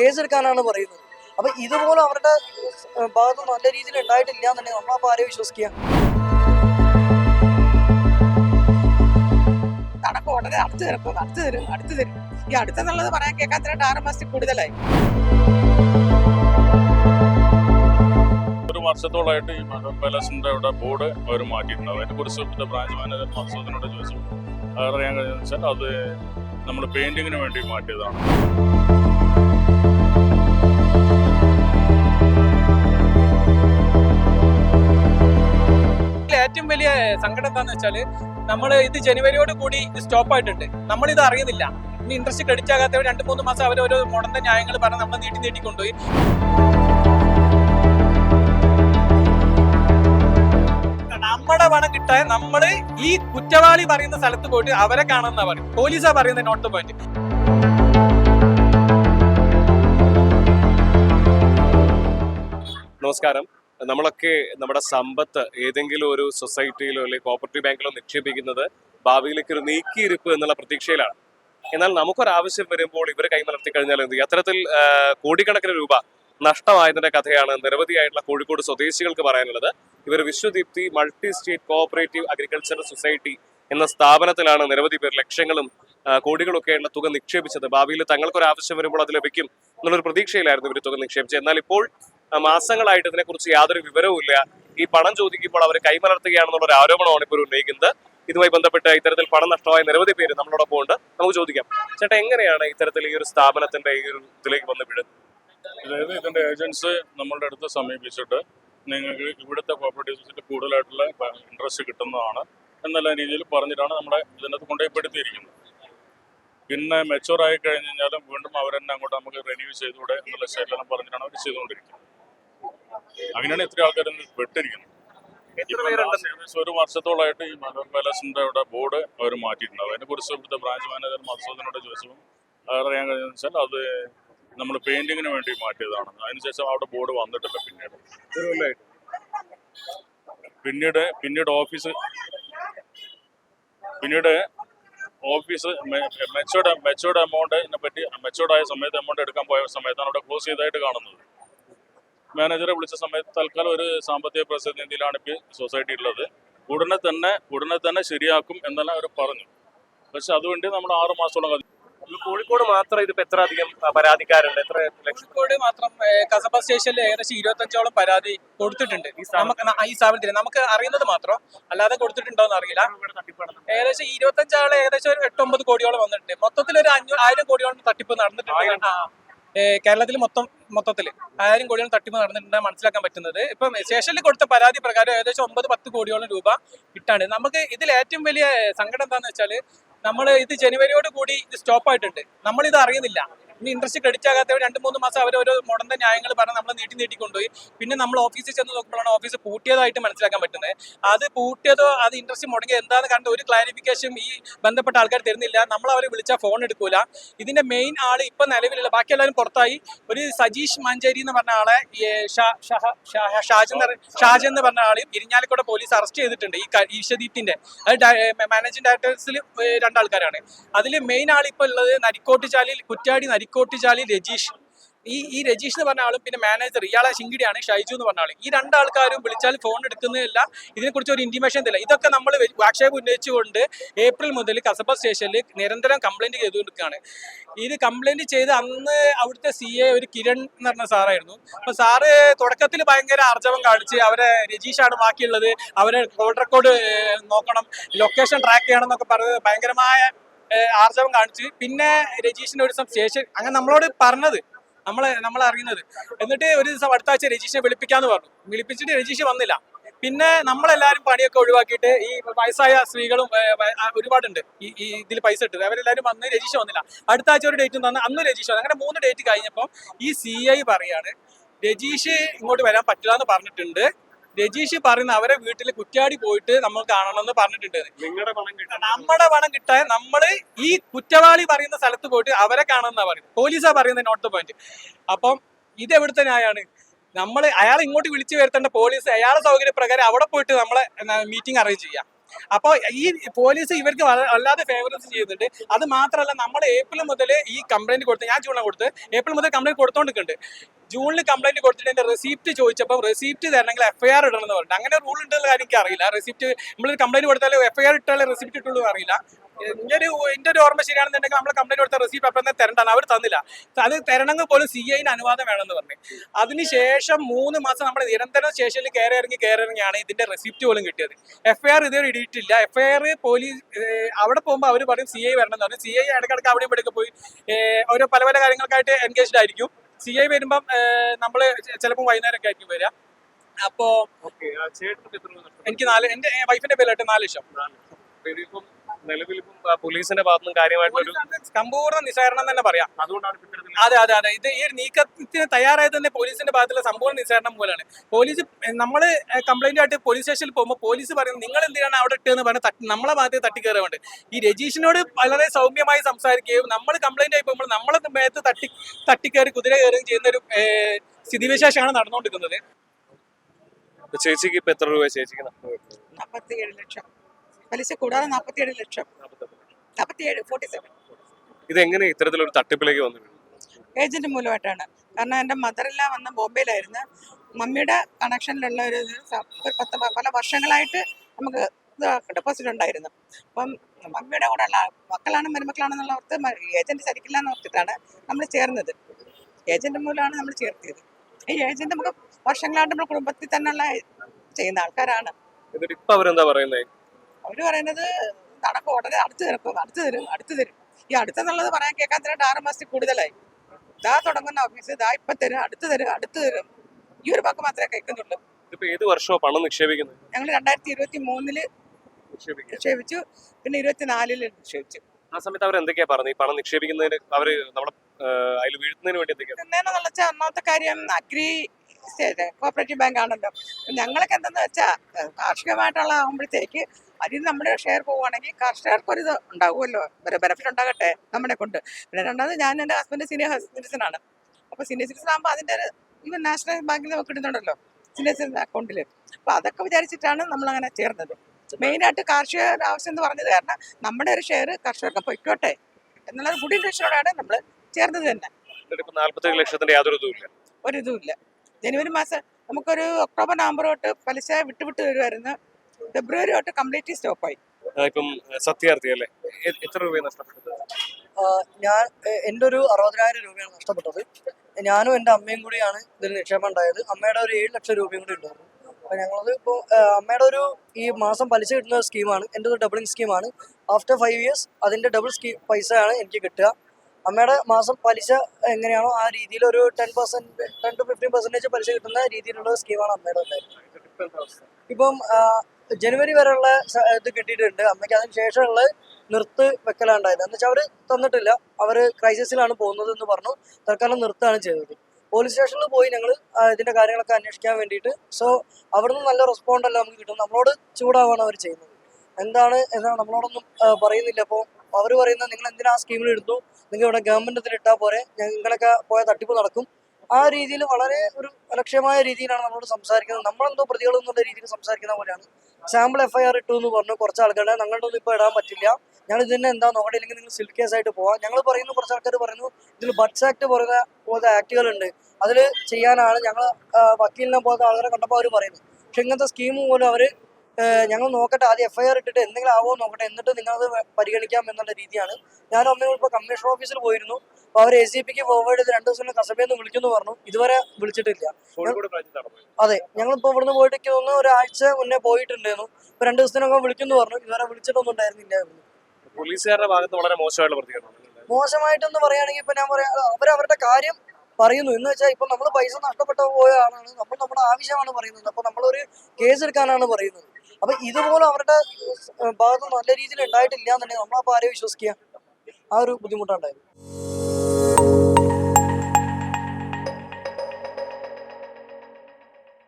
കേസെടുക്കാനാണ് പറയുന്നത്. അപ്പൊ ഇതുപോലെ അവരുടെ ഭാഗത്ത് നല്ല രീതിയിൽ ഉണ്ടായിട്ടില്ല എന്നുണ്ടെങ്കിൽ നമ്മളപ്പോൾ ആരെ വിശ്വസിക്കുക? ഉടനെ അടുത്ത് തരും അടുത്ത് തരും അടുത്ത് തരും. ഈ അടുത്തെന്നുള്ളത് പറയാൻ കേൾക്കാത്തിനായിട്ട് ആറ് മാസത്തിൽ കൂടുതലായി. ഒരു വർഷത്തോളായിട്ട് ഈ മദർ പാലസിന്റെ അവിടെ ബോർഡ് അവർ മാറ്റിയിട്ടുണ്ട്. അതിന്റെ കുറിച്ച് ഇവിടുത്തെ ബ്രാഞ്ച് മാനേജർ മസൂദിനോട് ചോദിച്ചു. അതറിയാൻ വെച്ചാൽ അത് നമ്മൾ പെയിന്റിങ്ങിന് വേണ്ടി മാറ്റിയതാണ്. ഏറ്റവും വലിയ സങ്കടം എന്താന്ന് വെച്ചാൽ നമ്മൾ ഇത് ജനുവരിയോട് കൂടി ഇത് സ്റ്റോപ്പ് ആയിട്ടുണ്ട്. നമ്മൾ ഇത് അറിയുന്നില്ല. ഇനി ഇൻട്രസ്റ്റ് ക്രെഡിറ്റ് ആകാത്തവർ രണ്ട് മൂന്ന് മാസം അവർ ഓരോ മുടന്ത ന്യായങ്ങൾ പറഞ്ഞ് നമ്മൾ നീട്ടി നീട്ടി കൊണ്ടുപോയി. നമ്മുടെ പണം കിട്ടാൻ നമ്മൾ ഈ കുറ്റവാളി പറയുന്ന സ്ഥലത്ത് പോയിട്ട് അവരെ കാണുന്ന പറയും പോലീസാ പറയുന്നത് നോട്ട് പോയിന്റ്. നമസ്കാരം. നമ്മളൊക്കെ നമ്മുടെ സമ്പത്ത് ഏതെങ്കിലും ഒരു സൊസൈറ്റിയിലോ അല്ലെങ്കിൽ കോപ്പറേറ്റീവ് ബാങ്കിലോ നിക്ഷേപിക്കുന്നത് ഭാവിയിലേക്ക് ഒരു നീക്കിയിരിപ്പ് എന്നുള്ള പ്രതീക്ഷയിലാണ്. എന്നാൽ നമുക്കൊരാവശ്യം വരുമ്പോൾ ഇവർ കൈമലർത്തി കഴിഞ്ഞാൽ എന്ത് അത്തരത്തിൽ കോടിക്കണക്കിന് രൂപ നഷ്ടമായതിന്റെ കഥയാണ് നിരവധിയായിട്ടുള്ള കോഴിക്കോട് സ്വദേശികൾക്ക് പറയാനുള്ളത്. ഇവർ Vishwadeepthi multi state cooperative agricultural society എന്ന സ്ഥാപനത്തിലാണ് നിരവധി പേർ ലക്ഷങ്ങളും കോടികളൊക്കെയുള്ള തുക നിക്ഷേപിച്ചത്. ഭാവിയിൽ തങ്ങൾക്കൊരാവശ്യം വരുമ്പോൾ അത് ലഭിക്കും എന്നുള്ളൊരു പ്രതീക്ഷയിലായിരുന്നു ഇവർ തുക നിക്ഷേപിച്ചത്. എന്നാൽ ഇപ്പോൾ മാസങ്ങളായിട്ട് ഇതിനെക്കുറിച്ച് യാതൊരു വിവരവുമില്ല. ഈ പണം ചോദിക്കുമ്പോൾ അവർ കൈമലർത്തുകയാണെന്നുള്ള ഒരു ആരോപണമാണ് ഇപ്പോൾ ഉന്നയിക്കുന്നത്. ഇതുമായി ബന്ധപ്പെട്ട് ഇത്തരത്തിൽ പണം നഷ്ടമായ നിരവധി പേര് നമ്മളോടൊപ്പം ഉണ്ട്. നമുക്ക് ചോദിക്കാം. ചേട്ടാ എങ്ങനെയാണ് ഇത്തരത്തിൽ ഈ ഒരു സ്ഥാപനത്തിന്റെ ഈ ഒരു ഇതിലേക്ക് വന്ന് അതായത് ഇതിന്റെ ഏജൻസ് നമ്മളുടെ അടുത്ത് സമീപിച്ചിട്ട് നിങ്ങൾക്ക് ഇവിടുത്തെ കോപ്പറേറ്റീവ് സൊസൈറ്റി കൂടുതലായിട്ടുള്ള ഇൻട്രസ്റ്റ് കിട്ടുന്നതാണ് എന്നല്ല രീതിയിൽ പറഞ്ഞിട്ടാണ് നമ്മളെ ഇതിനകത്ത് കൊണ്ടുപോയിപ്പെടുത്തിയിരിക്കുന്നത്. പിന്നെ മെച്ചൂർ ആയി കഴിഞ്ഞ് കഴിഞ്ഞാലും വീണ്ടും അവരെന്നെ അങ്ങോട്ട് നമുക്ക് റിന്യൂ ചെയ്തുകൂടെ എന്നുള്ള ശൈലം പറഞ്ഞിട്ടാണ് അവർ ചെയ്തുകൊണ്ടിരിക്കുന്നത്. അങ്ങനെയാണ് ഇത്രയും ആൾക്കാർ പെട്ടിരിക്കുന്നത്. ഏകദേശം ഒരു വർഷത്തോളമായിട്ട് ഈ മനോഹർ പാലസിന്റെ അവിടെ ബോർഡ് അവർ മാറ്റിയിട്ടുണ്ട് അതിനെ കുറിച്ച് ഇവിടുത്തെ ബ്രാഞ്ച് മാനേജർ മത്സ്യത്തിനോട് ചോദിച്ചപ്പോൾ അറിയാൻ കഴിഞ്ഞതെന്ന് വെച്ചാൽ അത് നമ്മൾ പെയിന്റിങ്ങിന് വേണ്ടി മാറ്റിയതാണ്. അതിനുശേഷം അവിടെ ബോർഡ് വന്നിട്ടില്ല പിന്നീട്. പിന്നീട് പിന്നീട് ഓഫീസ് പിന്നീട് ഓഫീസ് മെച്ചോർഡ് മെച്ചോർഡ് എമൗണ്ടിനെ പറ്റി മെച്ചോർഡ് ആയ സമയത്ത് എമൗണ്ട് എടുക്കാൻ പോയ സമയത്താണ് അവിടെ ക്ലോസ് ചെയ്തതായിട്ട് കാണുന്നത്. മാനേജറെ വിളിച്ച സമയത്ത് തൽക്കാലം ഒരു സാമ്പത്തിക പ്രതിസന്ധിയിലാണ് ഇപ്പോൾ സൊസൈറ്റി ഉള്ളത് ഉടനെ തന്നെ ഉടനെ തന്നെ ശരിയാക്കും എന്നല്ല അവർ പറഞ്ഞു. പക്ഷെ അതുകൊണ്ട് നമ്മൾ ആറ് മാസത്തോളം കോഴിക്കോട് മാത്രം ഇതിപ്പോ എത്ര അധികം പരാതിക്കാരുണ്ട്? എത്ര ലക്ഷം? കോഴിക്കോട് മാത്രം കസബ സ്റ്റേഷനിൽ ഏകദേശം ഇരുപത്തഞ്ചോളം പരാതി കൊടുത്തിട്ടുണ്ട്. നമുക്ക് ഈ സ്ഥാപനത്തിന് നമുക്ക് അറിയുന്നത് മാത്രം. അല്ലാതെ കൊടുത്തിട്ടുണ്ടോ എന്ന് അറിയില്ല ഏകദേശം ഇരുപത്തഞ്ചാൾ ഏകദേശം ഒരു എട്ടൊമ്പത് കോടിയോളം വന്നിട്ടുണ്ട്. മൊത്തത്തിൽ ഒരു അഞ്ഞൂ ആയിരം കോടിയോളം തട്ടിപ്പ് നടന്നിട്ടുണ്ട്. കേരളത്തിൽ മൊത്തം മൊത്തത്തിൽ ആയിരം കോടിയോളം തട്ടിപ്പ് നടന്നിട്ടുണ്ട് മനസ്സിലാക്കാൻ പറ്റുന്നത്. ഇപ്പം സ്റ്റേഷനിൽ കൊടുത്ത പരാതി പ്രകാരം ഏകദേശം ഒമ്പത് പത്ത് കോടിയോളം രൂപ കിട്ടാണ്. നമുക്ക് ഇതിൽ ഏറ്റവും വലിയ സങ്കടം എന്താണെന്ന് വെച്ചാൽ നമ്മൾ ഇത് ജനുവരിയോട് കൂടി ഇത് സ്റ്റോപ്പ് ആയിട്ടുണ്ട് നമ്മൾ ഇത് അറിയുന്നില്ല. ഇനി ഇൻട്രസ്റ്റ് ക്രെഡിറ്റ് ആകാത്തവർ രണ്ട് മൂന്ന് മാസം അവർ ഓരോ മുടന്ത ന്യായങ്ങൾ പറഞ്ഞ് നമ്മൾ നീട്ടി നീട്ടി കൊണ്ടുപോയി പിന്നെ നമ്മൾ ഓഫീസിൽ ചെന്ന് നോക്കുമ്പോഴാണ് ഓഫീസ് പൂട്ടിയതായിട്ട് മനസ്സിലാക്കാൻ പറ്റുന്നത്. അത് പൂട്ടിയതോ അത് ഇൻട്രസ്റ്റ് മുടങ്ങിയ എന്താണെന്ന് കണ്ട ഒരു ക്ലാരിഫിക്കേഷൻ ഈ ബന്ധപ്പെട്ട ആൾക്കാർ തരുന്നില്ല. നമ്മൾ അവരെ വിളിച്ചാൽ ഫോൺ എടുക്കൂല. ഇതിന്റെ മെയിൻ ആൾ ഇപ്പൊ നിലവിലുള്ള ബാക്കി എല്ലാവരും പുറത്തായി. ഒരു സജീഷ് മഞ്ചേരി എന്ന് പറഞ്ഞ ആളെ ഷാജ് എന്ന് ഷാജ് എന്ന് പറഞ്ഞ ആളെ ഇരിഞ്ഞാലക്കുട പോലീസ് അറസ്റ്റ് ചെയ്തിട്ടുണ്ട് ഈ ക- ഈ വിശ്വദീപ്തിന്റെ അത് മാനേജിംഗ് ഡയറക്ടേഴ്സിൽ രണ്ടാൾക്കാരാണ്. അതിൽ മെയിൻ ആൾ ഇപ്പൊ ഉള്ളത് നരിക്കോട്ടുചാലിൽ കുറ്റാടി നരിക്കോട്ടുചാലിൽ രജീഷ്. ഈ ഈ രജീഷ് എന്ന് പറഞ്ഞ ആളും പിന്നെ മാനേജർ ഇയാളെ ശിങ്കിടിയാണ് ഷൈജു എന്ന് പറഞ്ഞ ആൾ ഈ രണ്ടാൾക്കാരും വിളിച്ചാൽ ഫോൺ എടുക്കുന്നില്ല ഇതിനെക്കുറിച്ച് ഒരു ഇൻഫർമേഷൻ തരില്ല ഇതൊക്കെ നമ്മൾ ആക്ഷേപം ഉന്നയിച്ചുകൊണ്ട് ഏപ്രിൽ മുതൽ കസബ സ്റ്റേഷനിൽ നിരന്തരം കംപ്ലൈന്റ് ചെയ്തുകൊണ്ടിരിക്കുകയാണ്. ഇത് കംപ്ലൈന്റ് ചെയ്ത് അന്ന് അവിടുത്തെ സി എ ഒരു കിരൺ എന്ന് പറഞ്ഞ സാറായിരുന്നു. അപ്പോൾ സാറ് തുടക്കത്തിൽ ഭയങ്കര ആർജവം കാണിച്ച് അവരെ രജീഷാണ് ബാക്കിയുള്ളത് അവരെ കോൾ റെക്കോർഡ് നോക്കണം ലൊക്കേഷൻ ട്രാക്ക് ചെയ്യണം എന്നൊക്കെ പറഞ്ഞത് ഭയങ്കരമായ ആർജവം കാണിച്ച്. പിന്നെ രജീഷിന്റെ ഒരു ദിവസം സ്റ്റേഷൻ അങ്ങനെ നമ്മളോട് പറഞ്ഞത് നമ്മളെ നമ്മൾ അറിയുന്നത്. എന്നിട്ട് ഒരു ദിവസം അടുത്ത ആഴ്ച രജീഷിനെ വിളിപ്പിക്കാന്ന് പറഞ്ഞു. വിളിപ്പിച്ചിട്ട് രജീഷ് വന്നില്ല. പിന്നെ നമ്മളെല്ലാരും പണിയൊക്കെ ഒഴിവാക്കിയിട്ട് ഈ വയസ്സായ സ്ത്രീകളും ഒരുപാടുണ്ട്. ഈ ഈ ഇതിൽ പൈസ ഇട്ടത് അവരെല്ലാരും വന്ന് രജീഷ് വന്നില്ല. അടുത്ത ആഴ്ച ഒരു ഡേറ്റ് തന്ന് അന്ന് രജീഷ് വന്നു. അങ്ങനെ മൂന്ന് ഡേറ്റ് കഴിഞ്ഞപ്പോൾ ഈ സി ഐ പറയാണ് രജീഷ് ഇങ്ങോട്ട് വരാൻ പറ്റില്ല എന്ന് പറഞ്ഞിട്ടുണ്ട്. രജീഷ് പറയുന്ന അവരെ വീട്ടിൽ കുറ്റാടി പോയിട്ട് നമ്മൾ കാണണം എന്ന് പറഞ്ഞിട്ടുണ്ട് നമ്മുടെ പണം കിട്ടാൻ നമ്മൾ ഈ കുറ്റവാളി പറയുന്ന സ്ഥലത്ത് പോയിട്ട് അവരെ കാണുന്ന പറയുന്നത്. പോലീസാ പറയുന്നത് നോട്ട് പോയിന്റ്. അപ്പം ഇത് എവിടുത്തെ ന്യായമാണ് നമ്മൾ അയാൾ ഇങ്ങോട്ട് വിളിച്ചു വരുത്തേണ്ട പോലീസ് അയാളെ സൗകര്യപ്രകാരം അവിടെ പോയിട്ട് നമ്മളെ മീറ്റിംഗ് അറേഞ്ച് ചെയ്യാം. അപ്പോൾ ഈ പോലീസ് ഇവർക്ക് വല്ലാതെ ഫേവറൻസ് ചെയ്യുന്നുണ്ട്. അത് മാത്രമല്ല നമ്മൾ ഏപ്രിൽ മുതൽ ഈ കംപ്ലൈന്റ് കൊടുത്ത് ഞാൻ ജൂണിലാണ് കൊടുത്ത് ഏപ്രിൽ മുതൽ കംപ്ലൈന്റ് കൊടുത്തോണ്ടിരിക്കുന്നുണ്ട് ജൂണിൽ കംപ്ലൈന്റ് കൊടുത്തിട്ട് റെസിപ്റ്റ് ചോദിച്ചപ്പോൾ റെസിപ്റ്റ് തരണമെങ്കിൽ എഫ്ഐആർ ഇടണം എന്ന് പറഞ്ഞു അങ്ങനെ റൂൾ ഉണ്ടെന്നുള്ള കാര്യം എനിക്ക് അറിയില്ല. റെസിപ്റ്റ് നമ്മൾ കംപ്ലൈന്റ് കൊടുത്താൽ എഫ്ഐആർ ഇട്ടാലേ റെസിപ്റ്റ് ഇട്ടുള്ളൂ അറിയില്ല. എന്റെ ഒരു എന്റെ ഒരു ഓർമ്മ ശരിയാണെന്നുണ്ടെങ്കിൽ നമ്മൾ കംപ്ലൈന്റ് കൊടുത്ത റെസിപ്റ്റ് അപ്പം തന്നെ തരണ്ടാണ് അവർ തന്നില്ല. അത് തരണമെങ്കിൽ പോലും സി ഐന് അനുവാദം വേണമെന്ന് പറഞ്ഞു. അതിനുശേഷം മൂന്ന് മാസം നമ്മൾ നിരന്തരം സ്റ്റേഷനിൽ കയറി ഇറങ്ങി കയറി ഇറങ്ങിയാണ് ഇതിന്റെ റെസിപ്റ്റ് പോലും കിട്ടിയത് എഫ്ഐആർ ഇതുവരെ ഇടിയിട്ടില്ല. എഫ്ഐആർ പോലീസ് അവിടെ പോകുമ്പോൾ അവർ പറയും സി ഐ വരണം എന്ന് പറഞ്ഞു. സി ഐ ഇടയ്ക്കിടയ്ക്ക് അവിടെയും ഇവിടെയൊക്കെ പോയി. ഓരോ പല പല കാര്യങ്ങൾക്കായിട്ട് എൻഗേജ്ഡ് ആയിരിക്കും. സി ഐ വരുമ്പം നമ്മൾ ചിലപ്പോൾ വൈകുന്നേരമൊക്കെ ആയിരിക്കും വരിക അപ്പോ എനിക്ക് നാല് എന്റെ വൈഫിന്റെ പേരിലായിട്ട് നാല് ലക്ഷം. ഇപ്പം പോലീസിന്റെ ഭാഗത്തുനിന്ന് കാര്യമായിട്ടൊരു സമ്പൂർണ നിസ്സാരണം തന്നെ പറയാം. അതുകൊണ്ടാണ് അതെ അതെ അതെ. ഇത് ഈ ഒരു നീക്കത്തിന് തയ്യാറായത് തന്നെ പോലീസിന്റെ ഭാഗത്തുള്ള സമ്പൂർണ നിസ്സാരണം പോലെയാണ്. പോലീസ് നമ്മൾ കംപ്ലൈന്റ് ആയിട്ട് പോലീസ് സ്റ്റേഷനിൽ പോകുമ്പോൾ പോലീസ് പറയുന്നത് നിങ്ങൾ എന്തിനാണ് അവിടെ ഇട്ടെന്ന് പറഞ്ഞ് തട്ടി നമ്മളെ ഭാഗത്ത് തട്ടിക്കയറുന്നുണ്ട് ഈ രജീഷിനോട് വളരെ സൗമ്യമായി സംസാരിക്കുകയും നമ്മൾ കംപ്ലൈന്റ് ആയി പോകുമ്പോൾ നമ്മളെ മേത്ത് തട്ടി തട്ടിക്കയറി കുതിര കയറുകയും ചെയ്യുന്ന ഒരു സ്ഥിതിവിശേഷമാണ് നടന്നുകൊണ്ടിരിക്കുന്നത്. ചേച്ചിക്ക് ഇപ്പൊ എത്ര രൂപ ചേച്ചിക്ക് നഷ്ടപ്പെട്ടു? നാൽപ്പത്തിയേഴ് ലക്ഷം. പലിശ കൂടാതെ നാൽപ്പത്തിയേഴ് ലക്ഷം. നാൽപ്പത്തിയേഴ് ഫോർട്ടി സെവൻ ഇതെങ്ങനെ ഇത്തരത്തിലൊരു തട്ടിപ്പിലേക്ക് വന്നു? ഏജന്റ് മൂലമായിട്ടാണ്. കാരണം എന്റെ മദറെല്ലാം വന്ന ബോംബെയിലായിരുന്നു. മമ്മിയുടെ കണക്ഷനിലുള്ള ഒരു ഒരു പത്ത് പല വർഷങ്ങളായിട്ട് നമുക്ക് ഡെപ്പോസിറ്റ് ഉണ്ടായിരുന്നു. അപ്പം മമ്മിയുടെ കൂടെ ഉള്ള മക്കളാണ് മരുമക്കളാണെന്നുള്ള ഓർത്ത് ഏജന്റ് ശരിക്കില്ല എന്ന് ഓർത്തിട്ടാണ് നമ്മൾ ചേർന്നത്. ഏജന്റ് മൂലമാണ് നമ്മൾ ചേർത്തിയത്. ഈ ഏജന്റ് നമുക്ക് വർഷങ്ങളായിട്ട് നമ്മുടെ കുടുംബത്തിൽ തന്നെയുള്ള ചെയ്യുന്ന ആൾക്കാരാണ്. ഇപ്പൊ അവരെന്താ പറയുന്നത് അവർ പറയുന്നത് നടക്കും ഉടനെ അടുത്ത് തരും അടുത്ത് തരും അടുത്ത് തരും. ഈ അടുത്തെന്നുള്ളത് പറയാൻ കേൾക്കാൻ തരാണ്ട് ആറ് മാസത്തിൽ കൂടുതലായി. ഇതാ തുടങ്ങുന്ന ഓഫീസ് ഇതാ ഇപ്പൊ തരും അടുത്ത് തരും അടുത്ത് തരും. ഈ ഒരു പക്കം മാത്രമേ കേൾക്കുന്നുള്ളൂ. ഏത് വർഷമോ പണം നിക്ഷേപിക്കുന്നത്? ഞങ്ങൾ രണ്ടായിരത്തി ഇരുപത്തി മൂന്നിൽ നിക്ഷേപിച്ചു പിന്നെ ഇരുപത്തിനാലിൽ നിക്ഷേപിച്ചു. ആ സമയത്ത് അവർ എന്തൊക്കെയാ പറഞ്ഞു ഈ പണം നിക്ഷേപിക്കുന്നതിന് അവർ നമ്മളെ അതിൽ വീഴ്ത്തുന്നതിന് വേണ്ടി എന്തൊക്കെയാ പിന്നെന്ന് വെച്ചാൽ ഒന്നാമത്തെ കാര്യം അഗ്രി കോപ്പറേറ്റീവ് ബാങ്ക് ആണല്ലോ ഞങ്ങൾക്ക് എന്തെന്ന് വെച്ചാൽ കാർഷികമായിട്ടുള്ള ആകുമ്പോഴത്തേക്ക് അതിൽ നമ്മുടെ ഷെയർ പോവുകയാണെങ്കിൽ കർഷകർക്ക് ഒരു ഇത് ഉണ്ടാവുമല്ലോ ബെനിഫിറ്റ് ഉണ്ടാകട്ടെ നമ്മളെ കൊണ്ട്. പിന്നെ രണ്ടാമത് ഞാൻ എന്റെ ഹസ്ബൻഡ് സീനിയർ സിറ്റിസൺ ആണ്. അപ്പോൾ സീനിയർ സിറ്റിസൺ ആകുമ്പോൾ അതിന്റെ ഒരു ഇവൻ നാഷണൽ ബാങ്കിൽ നമുക്ക് ഇടുന്നുണ്ടല്ലോ സീനിയർ സിറ്റിസൺ അക്കൗണ്ടിൽ അപ്പോൾ അതൊക്കെ വിചാരിച്ചിട്ടാണ് നമ്മളങ്ങനെ ചേർന്നത്. മെയിനായിട്ട് കാർഷിക ആവശ്യം എന്ന് പറഞ്ഞത് കാരണം നമ്മുടെ ഒരു ഷെയർ കർഷകർക്ക് പൊയ്ക്കോട്ടെ എന്നുള്ള ഗുഡ് ഇന്റൻഷനോടാണ് നമ്മൾ ചേർന്നത് തന്നെ. നാല്പത്തേഴ് ലക്ഷത്തിന്റെ യാതൊരു ഇതുമില്ല ഒരിതുമില്ല ജനുവരി മാസം നമുക്കൊരു ഒക്ടോബർ നവംബർ തൊട്ട് പലിശ വിട്ടുവിട്ട് വിട്ട് വരുമായിരുന്നു ഫെബ്രുവരി തൊട്ട് കംപ്ലീറ്റ്ലി സ്റ്റോപ്പായി. ആയി ഇപ്പം സത്യാർത്ഥി അല്ലേ? എത്ര രൂപയാണ് നഷ്ടപ്പെട്ടത്? ഞാൻ എന്റെ ഒരു അറുപതിനായിരം രൂപയാണ് നഷ്ടപ്പെട്ടത്. ഞാനും എന്റെ അമ്മയും കൂടിയാണ് ഇതിൽ നിക്ഷേപം ഉണ്ടായത്. അമ്മയുടെ ഒരു ഏഴ് ലക്ഷം രൂപയും കൂടി ഉണ്ടായിരുന്നു. അപ്പോൾ ഞങ്ങളത് ഇപ്പോൾ അമ്മയുടെ ഒരു ഈ മാസം പലിശ കിട്ടുന്ന ഒരു സ്കീമാണ് എന്റെ ഒരു ഡബിളിങ് സ്കീമാണ്. ആഫ്റ്റർ ഫൈവ് ഇയേഴ്സ് അതിന്റെ ഡബിൾ സ്കീം പൈസയാണ് എനിക്ക് കിട്ടുക. അമ്മയുടെ മാസം പലിശ എങ്ങനെയാണോ ആ രീതിയിൽ ഒരു ten percent ten to fifteen percentage പലിശ കിട്ടുന്ന രീതിയിലുള്ള സ്കീമാണ് അമ്മയുടെ ഉണ്ടായിരുന്നത്. ഇപ്പം ജനുവരി വരെയുള്ള ഇത് കിട്ടിയിട്ടുണ്ട്. അമ്മയ്ക്ക് അതിന് ശേഷമുള്ള നിർത്ത് വെക്കലാണ്ടായത് എന്ന് വെച്ചാൽ അവർ തന്നിട്ടില്ല. അവർ ക്രൈസിസിലാണ് പോകുന്നത് എന്ന് പറഞ്ഞു. തൽക്കാലം നിർത്താണ് ചെയ്തത്. പോലീസ് സ്റ്റേഷനിൽ പോയി ഞങ്ങൾ ഇതിന്റെ കാര്യങ്ങളൊക്കെ അന്വേഷിക്കാൻ വേണ്ടിയിട്ട്. സോ അവിടുന്ന് നല്ല റെസ്പോണ്ട് അല്ല നമുക്ക് കിട്ടും. നമ്മളോട് ചൂടാവാണ് അവർ ചെയ്യുന്നത്. എന്താണ് എന്താണ് നമ്മളോടൊന്നും പറയുന്നില്ല. അപ്പോൾ അവർ പറയുന്നത് നിങ്ങൾ എന്തിനാ സ്കീമിൽ എടുത്തു നിങ്ങൾ ഇവിടെ ഗവൺമെന്റ് ഇട്ടാൽ പോരെ ഞങ്ങളൊക്കെ പോയ തട്ടിപ്പ് നടക്കും. ആ രീതിയിൽ വളരെ ഒരു അലക്ഷ്യമായ രീതിയിലാണ് നമ്മളോട് സംസാരിക്കുന്നത്. നമ്മളെന്തോ പ്രതികൾ എന്നുള്ള രീതിയിൽ സംസാരിക്കുന്ന പോലെയാണ്. സാമ്പിൾ എഫ് ഐ ആർ ഇട്ടു എന്ന് പറഞ്ഞു കുറച്ച് ആൾക്കാരുടെ ഞങ്ങളുടെ ഒന്നും ഇപ്പോൾ ഇടാൻ പറ്റില്ല. ഞങ്ങൾ ഇതിനെ എന്താ നോക്കട്ടെ? ഇല്ലെങ്കിൽ നിങ്ങൾ സിൽക്ക് കേസ് ആയിട്ട് പോവാം. ഞങ്ങൾ പറയുന്നു കുറച്ച് ആൾക്കാർ പറയുന്നു ഇതിൽ ബഡ്സ് ആക്ട് പറയുന്ന പോലത്തെ ആക്ടുകളുണ്ട് അതിൽ ചെയ്യാനാണ് ഞങ്ങൾ വക്കീലിനെ പോലത്തെ ആൾക്കാരെ കണ്ടപ്പോൾ അവർ പറയുന്നത്. പക്ഷെ ഇങ്ങനത്തെ സ്കീം പോലും അവർ ഞങ്ങൾ നോക്കട്ടെ ആദ്യം എഫ്ഐആർ ഇട്ടിട്ട് എന്തെങ്കിലും ആവോ നോക്കട്ടെ. എന്നിട്ട് നിങ്ങളത് പരിഗണിക്കാം എന്നുള്ള രീതിയാണ്. ഞാൻ അമ്മയും ഇപ്പോൾ കമ്മീഷൻ ഓഫീസിൽ പോയിരുന്നു. അപ്പോൾ അവർ എ സി പിക്ക് ഫോർവേഡ് ചെയ്ത് രണ്ട് ദിവസം കസബയിൽ നിന്ന് വിളിക്കുന്നു പറഞ്ഞു. ഇതുവരെ വിളിച്ചിട്ടില്ല. അതെ ഞങ്ങൾ ഞങ്ങളിപ്പോൾ ഇവിടുന്ന് പോയിട്ട് തോന്നുന്നു ഒരാഴ്ച മുന്നേ പോയിട്ടുണ്ടായിരുന്നു. ഇപ്പൊ രണ്ട് ദിവസത്തിനൊക്കെ വിളിക്കുന്നു പറഞ്ഞു. ഇതുവരെ വിളിച്ചിട്ടൊന്നും ഉണ്ടായിരുന്നില്ല പോലീസുകാരുടെ ഭാഗത്ത് വളരെ മോശമായിട്ടുള്ള പ്രതികരണം മോശമായിട്ടെന്ന് പറയുകയാണെങ്കിൽ ഇപ്പൊ ഞാൻ പറയാം അവർ അവരുടെ കാര്യം പറയുന്നു. എന്ന് വെച്ചാൽ ഇപ്പൊ നമ്മൾ പൈസ നഷ്ടപ്പെട്ടു പോയ ആളാണ്. നമ്മൾ നമ്മുടെ ആവശ്യമാണ് പറയുന്നത്. അപ്പൊ നമ്മളൊരു കേസ് എടുക്കാനാണ് പറയുന്നത്. അപ്പൊ ഇതുപോലെ അവരുടെ ഭാഗത്ത് നല്ല രീതിയിൽ ഉണ്ടായിട്ടില്ല എന്നുണ്ടെങ്കിൽ നമ്മളപ്പോ ആരെയും വിശ്വസിക്കുക? ആ ഒരു ബുദ്ധിമുട്ടുണ്ടായിരുന്നു